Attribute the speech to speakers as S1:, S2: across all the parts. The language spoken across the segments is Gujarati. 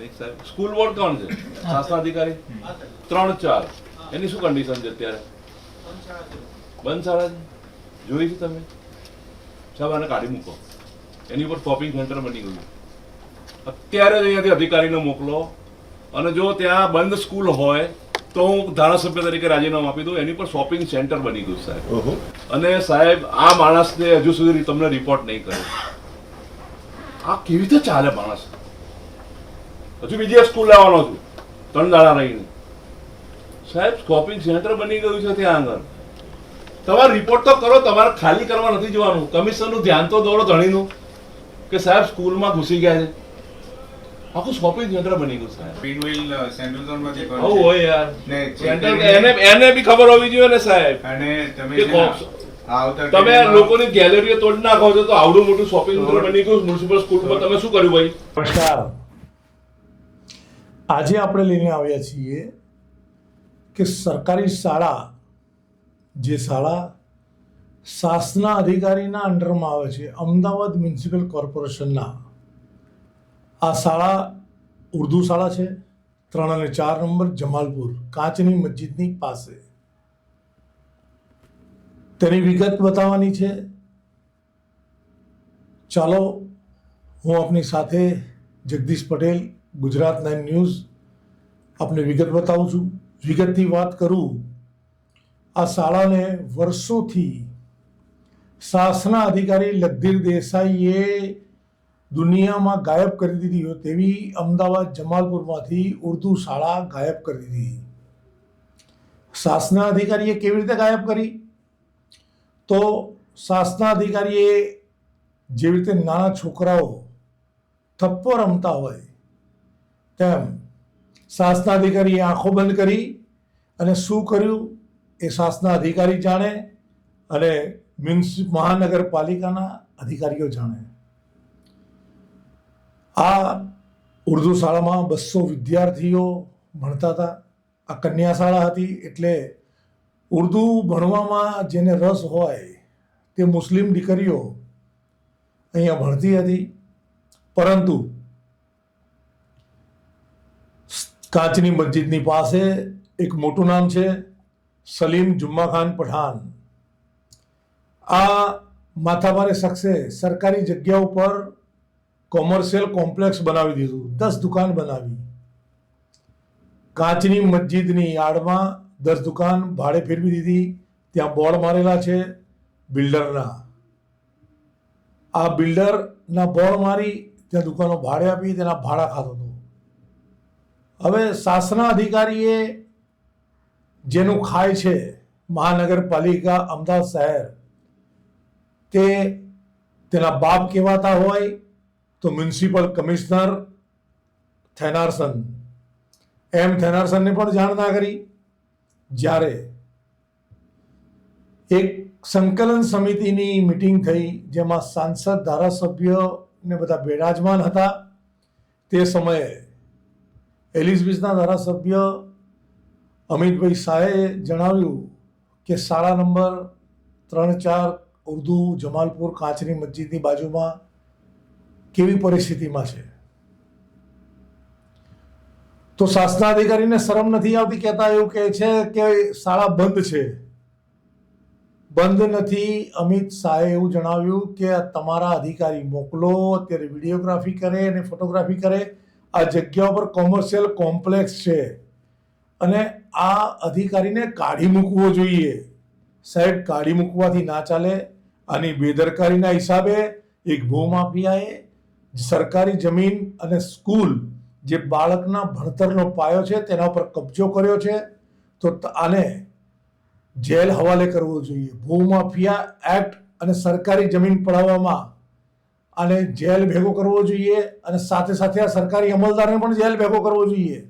S1: નહીં સાહેબ. સ્કૂલ બોર્ડ કોણ છે? શાસના અધિકારી ત્રણ ચાર. એની શું કન્ડિશન છે અત્યારે? બંધ શાળા છે. જોઈ છે તમે? સાહેબ આને કાઢી મૂકો. એની ઉપર શોપિંગ સેન્ટર બની ગયું અત્યારે જ અહીંયાથી અધિકારીને મોકલો. અને જો ત્યાં બંધ સ્કૂલ હોય તો હું ધારાસભ્ય તરીકે રાજીનામું આપી દઉં. એની પર શોપિંગ સેન્ટર બની ગયું સાહેબ. અને સાહેબ આ માણસને હજુ સુધી તમને રિપોર્ટ નહીં કર્યો. આ કેવી રીતે ચાલે માણસ? હજુ બીજી એક સ્કૂલ લાવવાનો છું. ત્રણ દાડા રહીને. સાહેબ શોપિંગ સેન્ટર બની ગયું છે ત્યાં આગળ. તમારે રિપોર્ટ તો કરો તમારે ખાલી કરવા નથી જવાનું. કમિશનનું ધ્યાન તો દોરો ધણીનું કે સાહેબ સ્કૂલમાં ઘૂસી ગયા છે. આખું શોપિંગ સેન્ટર બની ગયું સાહેબ.
S2: પિનવિલ સેન્ટ્રલ ઝોનમાંથી પણ
S1: આવું હોય યાર.
S2: ને સેન્ટ્રલ
S1: એને એને બી ખબર હોવી જોઈએ ને સાહેબ.
S2: અને તમે
S1: તમે લોકોની ગેલેરીઓ તોડી નાખો છો તો આવડું મોટું શોપિંગ સેન્ટર બની ગયું મ્યુનિસિપલ સ્કૂલમાં તમે શું કર્યું ભાઈ?
S3: નમસ્કાર. આજે આપણે લઈને આવ્યા છીએ કે સરકારી શાળા, જે શાળા શાસના અધિકારીના અંડરમાં આવે છે, અમદાવાદ મ્યુનિસિપલ કોર્પોરેશનના. આ શાળા ઉર્દુ શાળા છે, ત્રણ અને ચાર નંબર જમાલપુર, કાચની મસ્જિદની પાસે. તેની વિગત બતાવવાની છે. ચાલો, હું આપની સાથે જગદીશ પટેલ ગુજરાત નાઇન ન્યૂઝ આપને વિગત બતાવું છું. વિગતથી વાત કરું, આ શાળાને વર્ષોથી શાસના અધિકારી લગધીર દેસાઈએ દુનિયામાં ગાયબ કરી દીધી હોય તેવી અમદાવાદ જમાલપુરમાંથી ઉર્દુ શાળા ગાયબ કરી દીધી. શાસના અધિકારીએ કેવી રીતે ગાયબ કરી? તો શાસના અધિકારીએ જેવી રીતે નાના છોકરાઓ થપ્પો રમતા હોય તેમ શાસના અધિકારીએ આંખો બંધ કરી અને શું કર્યું? એ શાસના અધિકારી જાણે અને મ્યુનિસિપ મહાનગરપાલિકાના અધિકારીઓ જાણે. આ ઉર્દુ શાળામાં બસો વિદ્યાર્થીઓ ભણતા હતા. આ કન્યા શાળા હતી એટલે ઉર્દુ ભણવામાં જેને રસ હોય તે મુસ્લિમ દીકરીઓ અહીંયા ભણતી હતી. પરંતુ કાચની મસ્જિદની પાસે એક મોટું નામ છે સલીમ જુમ્મા ખાન પઠાણ. આ માથાભારે શખ્સે સરકારી જગ્યા ઉપર કોમર્શિયલ કોમ્પ્લેક્સ બનાવી દીધું, દસ દુકાન બનાવી. કાચની મસ્જિદની આડમાં દસ દુકાન ભાડે ફેરવી દીધી, ત્યાં બોર્ડ મારેલા છે બિલ્ડરના. આ બિલ્ડરના બોર્ડ મારી ત્યાં દુકાનો ભાડે આપી, તેના ભાડા ખાતો હતો. હવે શાસના અધિકારીએ જેનું ખાય છે મહાનગરપાલિકા અમદાવાદ શહેર, તે તેના બાપ કહેવાતા હોય તો મ્યુનિસિપલ કમિશનર થેનારસન. એમ થેનારસનને પણ જાણ ના કરી. જ્યારે એક સંકલન સમિતિની મિટિંગ થઈ, જેમાં સાંસદ ધારાસભ્યને બધા બિરાજમાન હતા, તે સમયે એલિઝબેથના ધારાસભ્ય અમિતભાઈ શાહે જણાવ્યું કે શાળા નંબર ત્રણ ચાર ઉર્દુ જમાલપુર કાચની મસ્જિદની બાજુમાં કેવી પરિસ્થિતિમાં છે? તો શાસના અધિકારીને શરમ નથી આવતી કહેતા એવું કહે છે કે શાળા બંધ છે. બંધ નથી, અમિત શાહે એવું જણાવ્યું કે તમારા અધિકારી મોકલો, અત્યારે વિડીયોગ્રાફી કરે અને ફોટોગ્રાફી કરે. આ જગ્યા ઉપર કોમર્શિયલ કોમ્પ્લેક્સ છે. અને આ અધિકારીને કાઢી મૂકવો જોઈએ. સાહેબ, કાઢી મૂકવાથી ના ચાલે. આની બેદરકારીના હિસાબે એક ભૂમાફિયાએ સરકારી જમીન અને સ્કૂલ જે બાળકના ભણતરનો પાયો છે તેના ઉપર કબજો કર્યો છે. તો, આને જેલ હવાલે કરવો જોઈએ. ભૂમાફિયા એક્ટ અને સરકારી જમીન પડાવવામાં આને જેલ ભેગો કરવો જોઈએ અને સાથે સાથે આ સરકારી અમલદારને પણ જેલ ભેગો કરવો જોઈએ.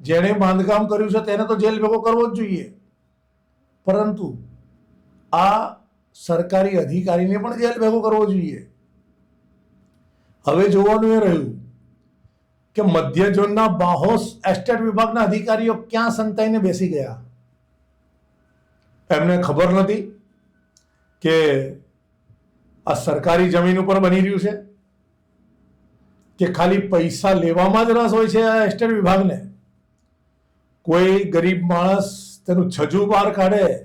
S3: જેણે બાંધકામ કર્યું છે તેને તો જેલ ભેગો કરવો જ જોઈએ. પરંતુ આ સરકારી અધિકારીને પણ જેલ ભેગો કરવો જોઈએ. હવે જોવાનું એ રહ્યું કે મધ્ય ઝોનના બાહોશ એસ્ટેટ વિભાગના અધિકારીઓ ક્યાં સંતાઈને બેસી ગયા? એમને ખબર નથી કે આ સરકારી જમીન ઉપર બની રહ્યું છે? કે ખાલી પૈસા લેવામાં જ રસ હોય છે આ એસ્ટેટ વિભાગને? કોઈ ગરીબ માણસ તેનું છજુ બહાર કાઢે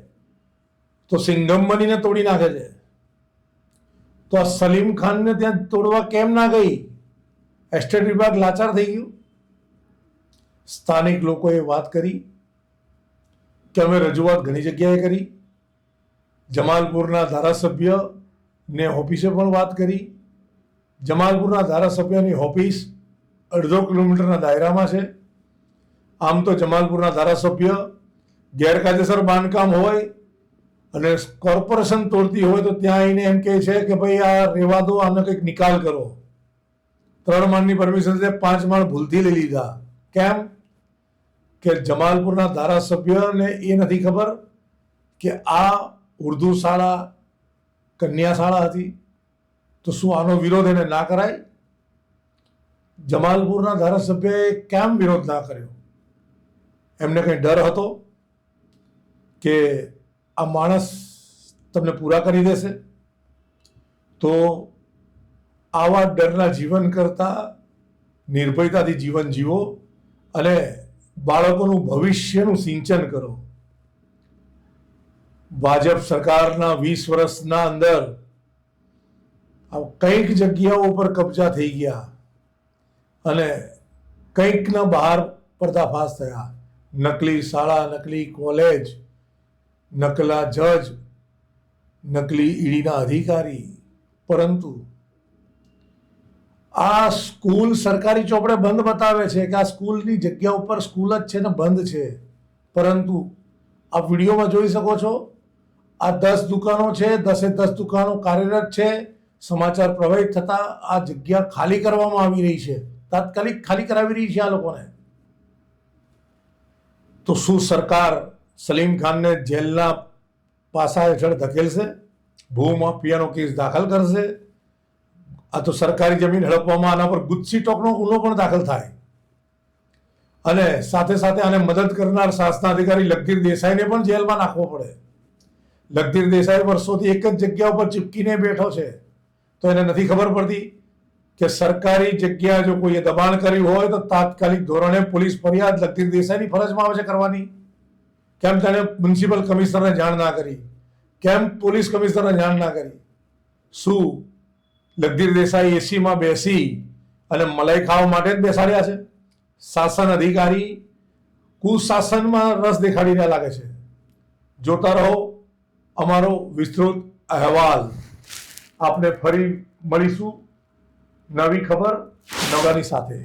S3: તો સિંગમ બનીને તોડી નાખે છે. તો આ સલીમ ખાનને ત્યાં તોડવા કેમ ના ગઈ? એસ્ટેટ વિભાગ લાચાર થઈ ગયું. સ્થાનિક લોકોએ વાત કરી કે અમે રજૂઆત ઘણી જગ્યાએ કરી. જમાલપુરના ધારાસભ્ય ને ઓફિસે પણ વાત કરી. જમાલપુરના ધારાસભ્યની ઓફિસ અડધો કિલોમીટરના દાયરામાં છે. આમ તો જમાલપુરના ધારાસભ્ય ગેરકાયદેસર બાંધકામ હોય અને કોર્પોરેશન તોડતી હોય તો ત્યાં આવીને એમ કહે છે કે ભાઈ આ રેવા દો આનો કંઈક નિકાલ કરો. ત્રણ માળની પરમિશન છે પાંચ માળ ભૂલથી લઈ લીધા. કેમ? કે જમાલપુરના ધારાસભ્યને એ નથી ખબર કે આ ઉર્દુ શાળા કન્યા શાળા હતી. તો શું આનો વિરોધ એને ના કરાય? જમાલપુરના ધારાસભ્યએ કેમ વિરોધ ના કર્યો? એમને કંઈ ડર હતો કે આ માણસ તમને પૂરા કરી દેશે? તો આવા ડરના જીવન કરતા નિર્ભયતાથી જીવન જીવો અને બાળકોનું ભવિષ્યનું સિંચન કરો. ભાજપ સરકારના વીસ વર્ષના અંદર કંઈક જગ્યાઓ પર કબજા થઈ ગયા અને કંઈકના બહાર પર્દાફાશ થયા. નકલી શાળા, નકલી કોલેજ, નકલા જજ, નકલી ઈડીના અધિકારી. પરંતુ આ સ્કૂલ સરકારી ચોપડે બંધ બતાવે છે કે આ સ્કૂલની જગ્યા ઉપર સ્કૂલ જ છે ને બંધ છે. પરંતુ આ વિડીયોમાં જોઈ શકો છો આ દસ દુકાનો છે, દસે દસ દુકાનો કાર્યરત છે. સમાચાર પ્રવાહિત થતા આ જગ્યા ખાલી કરવામાં આવી રહી છે. તાત્કાલિક ખાલી કરાવી રહી છે આ લોકોને. તો શું સરકાર સલીમ ખાનને જેલના પાસા હેઠળ ધકેલશે? ભૂમાફિયાનો કેસ દાખલ કરશે? આ તો સરકારી જમીન હડપવામાં આના પર ગુસ્સી ટોકનો ગુનો પણ દાખલ થાય. અને સાથે સાથે આને મદદ કરનાર શાસનાધિકારી લગધીર દેસાઈને પણ જેલમાં નાખવો પડે. લગધીર દેસાઈ વર્ષોથી એક જ જગ્યા ઉપર ચીપકીને બેઠો છે. તો એને નથી ખબર પડતી કે સરકારી જગ્યા જો કોઈએ દબાણ કર્યું હોય તો તાત્કાલિક ધોરણે પોલીસ ફરિયાદ લગધીર દેસાઈની ફરજમાં આવે છે કરવાની. કેમ તેણે મ્યુનિસિપલ કમિશનરને જાણ ના કરી? કેમ પોલીસ કમિશનરને જાણ ના કરી? શું લગધીર દેસાઈ એસીમાં બેસી અને મલાઈ ખાવા માટે જ બેસાડ્યા છે? શાસન અધિકારી કુશાસનમાં રસ દેખાડીને લાગે છે. જોતા રહો અમારો વિસ્તૃત અહેવાલ આપને ફરી મળીશું નવી ખબર નવાની સાથે.